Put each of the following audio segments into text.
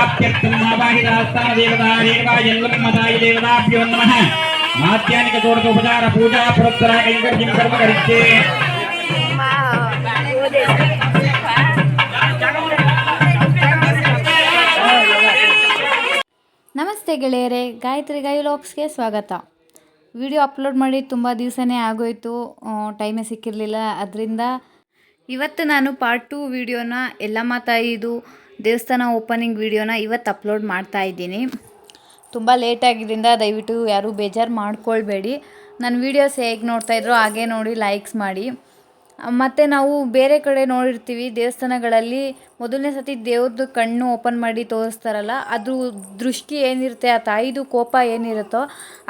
ಪ್ರಾಪ್ತ್ಯರ್ಥನಾವಾಹಿ ದಾಸ್ತಾನ ದೇವತಾ ರೇಣುವಾ ಎಲ್ಲಮ್ಮ ತಾಯಿ ದೇವತಾಭ್ಯೋ ನಮಃ. ಮಾತ್ಯಾನಿಕ ತೋಟದ ಉಪಚಾರ, ಪೂಜಾ, ಪುರಸ್ಕಾರ, ಕೈಂಕರ್ಯಂ ಕರ್ಮ ಕರಿತೆ. ನಮಸ್ತೆ ಗೆಳೆಯರೆ, ಗಾಯತ್ರಿ ಗೈಲಾಕ್ಸ್ಗೆ ಸ್ವಾಗತ. ವಿಡಿಯೋ ಅಪ್ಲೋಡ್ ಮಾಡಿ ತುಂಬ ದಿವಸನೇ ಆಗೋಯಿತು. ಟೈಮೇ ಸಿಕ್ಕಿರಲಿಲ್ಲ. ಅದರಿಂದ ಇವತ್ತು ನಾನು ಪಾರ್ಟ್ ಟು ವಿಡಿಯೋನ ಎಲ್ಲಮ್ಮ ತಾಯಿದು ದೇವಸ್ಥಾನ ಓಪನಿಂಗ್ ವೀಡಿಯೋನ ಇವತ್ತು ಅಪ್ಲೋಡ್ ಮಾಡ್ತಾ ಇದ್ದೀನಿ. ತುಂಬ ಲೇಟ್ ಆಗಿದ್ದರಿಂದ ದಯವಿಟ್ಟು ಯಾರೂ ಬೇಜಾರು ಮಾಡ್ಕೊಳ್ಬೇಡಿ. ನನ್ನ ವೀಡಿಯೋಸ್ ಹೇಗೆ ನೋಡ್ತಾ ಇದ್ರೋ ಹಾಗೆ ನೋಡಿ ಲೈಕ್ಸ್ ಮಾಡಿ. ಮತ್ತು ನಾವು ಬೇರೆ ಕಡೆ ನೋಡಿರ್ತೀವಿ, ದೇವಸ್ಥಾನಗಳಲ್ಲಿ ಮೊದಲನೇ ಸತಿ ದೇವ್ರದ್ದು ಕಣ್ಣು ಓಪನ್ ಮಾಡಿ ತೋರಿಸ್ತಾರಲ್ಲ, ಅದು ದೃಷ್ಟಿ ಏನಿರುತ್ತೆ, ಆ ತಾಯಿದು ಕೋಪ ಏನಿರುತ್ತೋ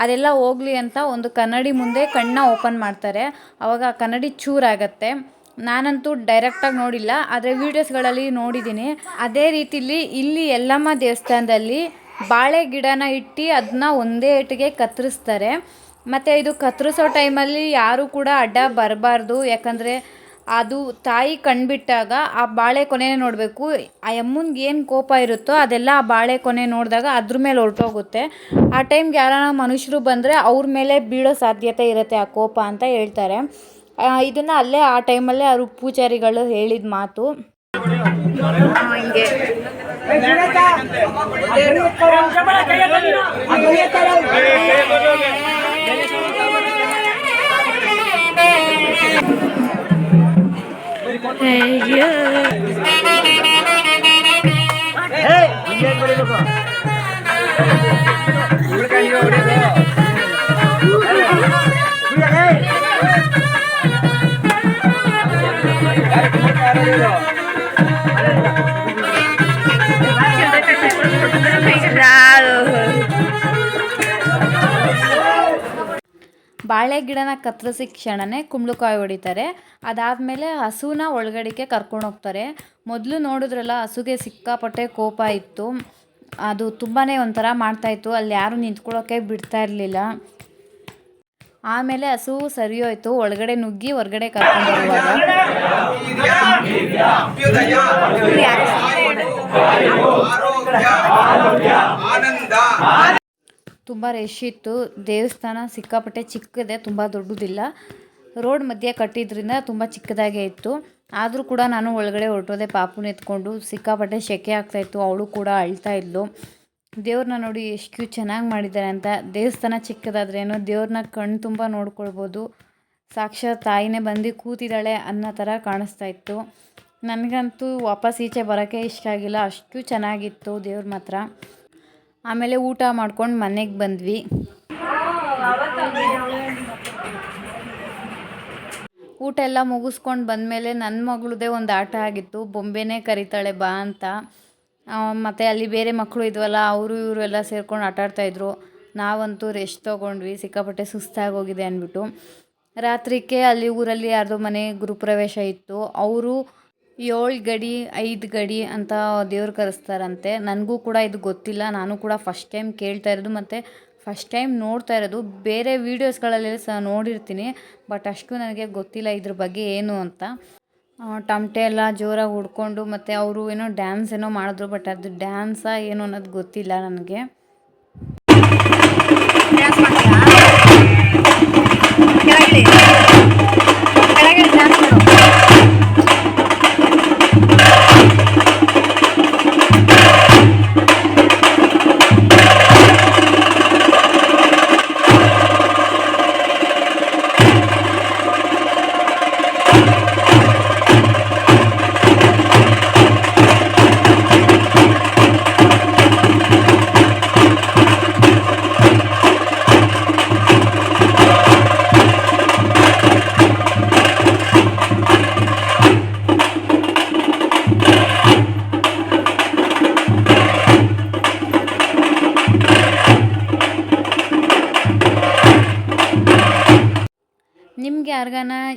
ಅದೆಲ್ಲ ಹೋಗಲಿ ಅಂತ ಒಂದು ಕನ್ನಡಿ ಮುಂದೆ ಕಣ್ಣ ಓಪನ್ ಮಾಡ್ತಾರೆ. ಆವಾಗ ಆ ಕನ್ನಡಿ ಚೂರಾಗತ್ತೆ. ನಾನಂತೂ ಡೈರೆಕ್ಟಾಗಿ ನೋಡಿಲ್ಲ, ಆದರೆ ವೀಡಿಯೋಸ್ಗಳಲ್ಲಿ ನೋಡಿದ್ದೀನಿ ಅದೇ ರೀತಿಲಿ ಇಲ್ಲಿ ಯಲ್ಲಮ್ಮ ದೇವಸ್ಥಾನದಲ್ಲಿ ಬಾಳೆ ಗಿಡನ ಇಟ್ಟು ಅದನ್ನ ಒಂದೇ ಏಟಿಗೆ ಕತ್ತರಿಸ್ತಾರೆ. ಮತ್ತು ಇದು ಕತ್ತರಿಸೋ ಟೈಮಲ್ಲಿ ಯಾರೂ ಕೂಡ ಅಡ್ಡ ಬರಬಾರ್ದು. ಯಾಕಂದರೆ ಅದು ತಾಯಿ ಕಣ್ಬಿಟ್ಟಾಗ ಆ ಬಾಳೆ ಕೊನೆನೇ ನೋಡಬೇಕು. ಆ ಅಮ್ಮನಿಗೆ ಏನು ಕೋಪ ಇರುತ್ತೋ ಅದೆಲ್ಲ ಆ ಬಾಳೆ ಕೊನೆ ನೋಡಿದಾಗ ಅದ್ರ ಮೇಲೆ ಹೊರಟೋಗುತ್ತೆ. ಆ ಟೈಮ್ಗೆ ಯಾರಾನ ಮನುಷ್ಯರು ಬಂದರೆ ಅವ್ರ ಮೇಲೆ ಬೀಳೋ ಸಾಧ್ಯತೆ ಇರುತ್ತೆ ಆ ಕೋಪ ಅಂತ ಹೇಳ್ತಾರೆ. ಇದನ್ನು ಅಲ್ಲೇ ಆ ಟೈಮಲ್ಲೇ ಅವರು ಪೂಜಾರಿಗಳು ಹೇಳಿದ ಮಾತು ಹಿಂಗೆ ಬಾಳೆ ಗಿಡನ ಕತ್ತರಿಸಿ ಕ್ಷಣನೇ ಕುಂಬಳಕಾಯಿ ಹೊಡಿತಾರೆ. ಅದಾದಮೇಲೆ ಹಸುನ ಒಳಗಡೆಗೆ ಕರ್ಕೊಂಡು ಹೋಗ್ತಾರೆ. ಮೊದಲು ನೋಡಿದ್ರಲ್ಲ, ಹಸುಗೆ ಸಿಕ್ಕಾಪಟ್ಟೆ ಕೋಪ ಇತ್ತು. ಅದು ತುಂಬಾ ಒಂಥರ ಮಾಡ್ತಾಯಿತ್ತು ಅಲ್ಲಿ ಯಾರು ನಿಂತ್ಕೊಳ್ಳೋಕೆ ಬಿಡ್ತಾ ಇರಲಿಲ್ಲ. ಆಮೇಲೆ ಹಸು ಸರಿ ಹೋಯ್ತು ಒಳಗಡೆ ನುಗ್ಗಿ ಹೊರಗಡೆ ಕರ್ಕೊಂಡು ಬರುವಾಗ. ತುಂಬ ರಶ್ ಇತ್ತು. ದೇವಸ್ಥಾನ ಸಿಕ್ಕಾಪಟ್ಟೆ ಚಿಕ್ಕದೆ, ತುಂಬ ದೊಡ್ಡದಿಲ್ಲ. ರೋಡ್ ಮಧ್ಯೆ ಕಟ್ಟಿದ್ರಿಂದ ತುಂಬ ಚಿಕ್ಕದಾಗೆ ಇತ್ತು. ಆದರೂ ಕೂಡ ನಾನು ಒಳಗಡೆ ಹೊರಟೋದೆ ಪಾಪುನ ಎತ್ಕೊಂಡು, ಸಿಕ್ಕಾಪಟ್ಟೆ ಸೆಕೆ ಆಗ್ತಾಯಿತ್ತು ಅವಳು ಕೂಡ ಅಳ್ತಾ ಇದ್ಲು. ದೇವ್ರನ್ನ ನೋಡಿ ಎಷ್ಟು ಚೆನ್ನಾಗಿ ಮಾಡಿದ್ದಾರೆ ಅಂತ. ದೇವಸ್ಥಾನ ಚಿಕ್ಕದಾದ್ರೇನು ದೇವ್ರನ್ನ ಕಣ್ಣು ತುಂಬ ನೋಡ್ಕೊಳ್ಬೋದು. ಸಾಕ್ಷಾತ್ ತಾಯಿನೇ ಬಂದು ಕೂತಿದ್ದಾಳೆ ಅನ್ನೋ ಥರ ಕಾಣಿಸ್ತಾ ಇತ್ತು. ನನಗಂತೂ ವಾಪಸ್ ಈಚೆ ಬರೋಕ್ಕೆ ಇಷ್ಟ ಆಗಿಲ್ಲ. ಅಷ್ಟು ಚೆನ್ನಾಗಿತ್ತು ದೇವ್ರ ಮಾತ್ರ. ಆಮೇಲೆ ಊಟ ಮಾಡ್ಕೊಂಡು ಮನೆಗೆ ಬಂದ್ವಿ. ಊಟ ಎಲ್ಲ ಮುಗಿಸ್ಕೊಂಡು ಬಂದಮೇಲೆ ನನ್ನ ಮಗಳದೇ ಒಂದು ಆಟ ಆಗಿತ್ತು. ಬೊಂಬೆನೇ ಕರಿತಾಳೆ ಬಾ ಅಂತ. ಮತ್ತು ಅಲ್ಲಿ ಬೇರೆ ಮಕ್ಕಳು ಇದ್ವಲ್ಲ, ಅವರು ಇವರು ಎಲ್ಲ ಸೇರ್ಕೊಂಡು ಆಟ ಆಡ್ತಾಯಿದ್ರು ನಾವಂತೂ ರೆಸ್ಟ್ ತೊಗೊಂಡ್ವಿ, ಸಿಕ್ಕಾಪಟ್ಟೆ ಸುಸ್ತಾಗಿ ಹೋಗಿದೆ ಅಂದ್ಬಿಟ್ಟು. ರಾತ್ರಿಗೆ ಅಲ್ಲಿ ಊರಲ್ಲಿ ಯಾರ್ದೋ ಮನೆ ಗೃಹಪ್ರವೇಶ ಇತ್ತು. ಅವರು ಏಳು ಗಡಿ, ಐದು ಗಡಿ ಅಂತ ದೇವ್ರು ಕರೆಸ್ತಾರಂತೆ. ನನಗೂ ಕೂಡ ಇದು ಗೊತ್ತಿಲ್ಲ. ನಾನು ಕೂಡ ಫಸ್ಟ್ ಟೈಮ್ ಕೇಳ್ತಾ ಇರೋದು ಮತ್ತು ಫಸ್ಟ್ ಟೈಮ್ ನೋಡ್ತಾ ಇರೋದು. ಬೇರೆ ವೀಡಿಯೋಸ್ಗಳಲ್ಲೆಲ್ಲ ಸಹ ನೋಡಿರ್ತೀನಿ. ಬಟ್ ಅಷ್ಟು ನನಗೆ ಗೊತ್ತಿಲ್ಲ ಇದ್ರ ಬಗ್ಗೆ ಏನು ಅಂತ. ತಮಟೆ ಎಲ್ಲ ಜೋರಾಗಿ ಹುಡ್ಕೊಂಡು ಮತ್ತು ಅವರು ಏನೋ ಡ್ಯಾನ್ಸ್ ಏನೋ ಮಾಡಿದ್ರು ಬಟ್ ಅದು ಡ್ಯಾನ್ಸಾ ಏನು ಅನ್ನೋದು ಗೊತ್ತಿಲ್ಲ ನನಗೆ. ನಿಮ್ಗೆ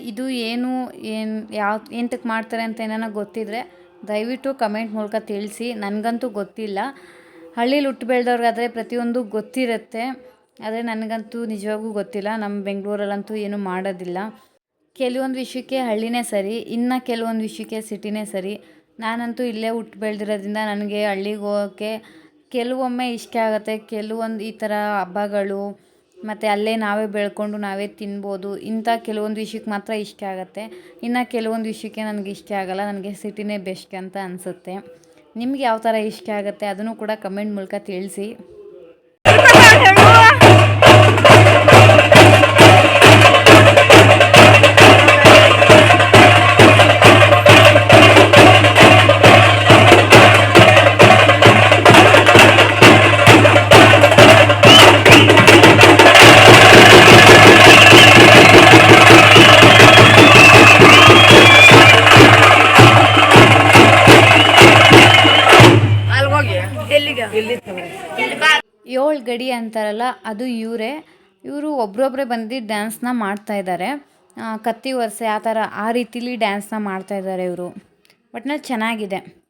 ಇದು ಏನು ಏನು, ಯಾವ ಎಂತಕ್ಕೆ ಮಾಡ್ತಾರೆ ಅಂತ ಏನಾನ ಗೊತ್ತಿದ್ರೆ ದಯವಿಟ್ಟು ಕಮೆಂಟ್ ಮೂಲಕ ತಿಳಿಸಿ. ನನಗಂತೂ ಗೊತ್ತಿಲ್ಲ. ಹಳ್ಳೀಲಿ ಹುಟ್ಟು ಬೆಳೆದವ್ರಿಗಾದರೆ ಪ್ರತಿಯೊಂದು ಗೊತ್ತಿರುತ್ತೆ. ಆದರೆ ನನಗಂತೂ ನಿಜವಾಗೂ ಗೊತ್ತಿಲ್ಲ. ನಮ್ಮ ಬೆಂಗಳೂರಲ್ಲಂತೂ ಏನೂ ಮಾಡೋದಿಲ್ಲ. ಕೆಲವೊಂದು ವಿಷಯಕ್ಕೆ ಹಳ್ಳಿನೇ ಸರಿ, ಇನ್ನು ಕೆಲವೊಂದು ವಿಷಯಕ್ಕೆ ಸಿಟಿನೇ ಸರಿ. ನಾನಂತೂ ಇಲ್ಲೇ ಹುಟ್ಟು ಬೆಳೆದಿರೋದ್ರಿಂದ ನನಗೆ ಹಳ್ಳಿಗೆ ಹೋಗೋಕ್ಕೆ ಕೆಲವೊಮ್ಮೆ ಇಷ್ಟ ಆಗುತ್ತೆ. ಕೆಲವೊಂದು ಈ ಥರ ಹಬ್ಬಗಳು ಮತ್ತು ಅಲ್ಲೇ ನಾವೇ ಬೆಳ್ಕೊಂಡು ನಾವೇ ತಿನ್ಬೋದು. ಇಂಥ ಕೆಲವೊಂದು ವಿಷಯಕ್ಕೆ ಮಾತ್ರ ಇಷ್ಟ ಆಗುತ್ತೆ. ಇನ್ನು ಕೆಲವೊಂದು ವಿಷಯಕ್ಕೆ ನನಗೆ ಇಷ್ಟ ಆಗಲ್ಲ. ನನಗೆ ಸಿಟಿನೇ ಬೆಸ್ಟ್ ಅಂತ ಅನಿಸುತ್ತೆ. ನಿಮ್ಗೆ ಯಾವ ಥರ ಇಷ್ಟ ಆಗುತ್ತೆ ಅದನ್ನು ಕೂಡ ಕಮೆಂಟ್ ಮೂಲಕ ತಿಳಿಸಿ. ಅದು ಇವರೇ. ಇವರು ಒಬ್ರೊಬ್ಬರೇ ಬಂದು ಡ್ಯಾನ್ಸ್ನ ಮಾಡ್ತಾ ಇದ್ದಾರೆ. ಕತ್ತಿ ವರ್ಸೆ ಆ ಥರ ಆ ರೀತಿಲಿ ಡ್ಯಾನ್ಸ್ನ ಮಾಡ್ತಾ ಇದ್ದಾರೆ ಇವರು. ಒಟ್ನಲ್ಲಿ ಚೆನ್ನಾಗಿದೆ.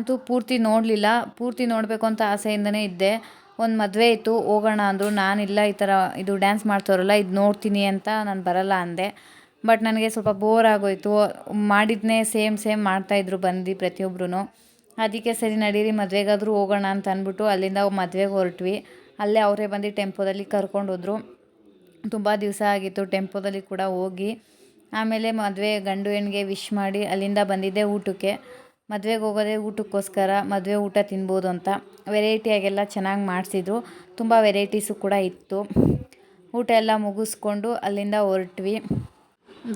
ನಾನಂತೂ ಪೂರ್ತಿ ನೋಡಲಿಲ್ಲ, ಪೂರ್ತಿ ನೋಡಬೇಕು ಅಂತ ಆಸೆಯಿಂದನೇ ಇದ್ದೆ. ಒಂದು ಮದುವೆ ಇತ್ತು, ಹೋಗೋಣ ಅಂದರು. ನಾನಿಲ್ಲ ಈ ಥರ ಇದು ಡ್ಯಾನ್ಸ್ ಮಾಡ್ತಾರಲ್ಲ ಇದು ನೋಡ್ತೀನಿ ಅಂತ ನಾನು ಬರಲ್ಲ ಅಂದೆ. ಬಟ್ ನನಗೆ ಸ್ವಲ್ಪ ಬೋರ್ ಆಗೋಯ್ತು. ಮಾಡಿದ್ನೇ ಸೇಮ್ ಸೇಮ್ ಮಾಡ್ತಾಯಿದ್ರು ಬಂದು ಪ್ರತಿಯೊಬ್ಬರೂ ಅದಕ್ಕೆ ಸರಿ ನಡೀರಿ, ಮದುವೆಗಾದರೂ ಹೋಗೋಣ ಅಂತ ಅಂದ್ಬಿಟ್ಟು ಅಲ್ಲಿಂದ ಮದುವೆಗೆ ಹೊರಟ್ವಿ. ಅಲ್ಲೇ ಅವರೇ ಬಂದು ಟೆಂಪೋದಲ್ಲಿ ಕರ್ಕೊಂಡು ಹೋದರು. ತುಂಬ ದಿವಸ ಆಗಿತ್ತು ಟೆಂಪೋದಲ್ಲಿ ಕೂಡ ಹೋಗಿ. ಆಮೇಲೆ ಮದುವೆ ಗಂಡು ಹೆಣ್ಣಿಗೆ ವಿಶ್ ಮಾಡಿ ಅಲ್ಲಿಂದ ಬಂದಿದ್ದೆ ಊಟಕ್ಕೆ. ಮದುವೆಗೆ ಹೋಗೋದೇ ಊಟಕ್ಕೋಸ್ಕರ ಮದುವೆ ಊಟ ತಿನ್ಬೋದು ಅಂತ ವೆರೈಟಿಯಾಗೆಲ್ಲ ಚೆನ್ನಾಗಿ ಮಾಡಿಸಿದ್ರು. ತುಂಬ ವೆರೈಟೀಸು ಕೂಡ ಇತ್ತು. ಊಟ ಎಲ್ಲ ಮುಗಿಸ್ಕೊಂಡು ಅಲ್ಲಿಂದ ಹೊರಟ್ವಿ.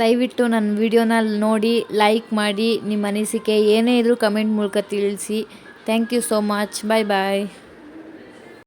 ದಯವಿಟ್ಟು ನನ್ನ ವಿಡಿಯೋನ ನೋಡಿ ಲೈಕ್ ಮಾಡಿ ನಿಮ್ಮ ಅನಿಸಿಕೆ ಏನೇ ಇದ್ರೂ ಕಮೆಂಟ್ ಮೂಲಕ ತಿಳಿಸಿ. Thank you so much. Bye bye.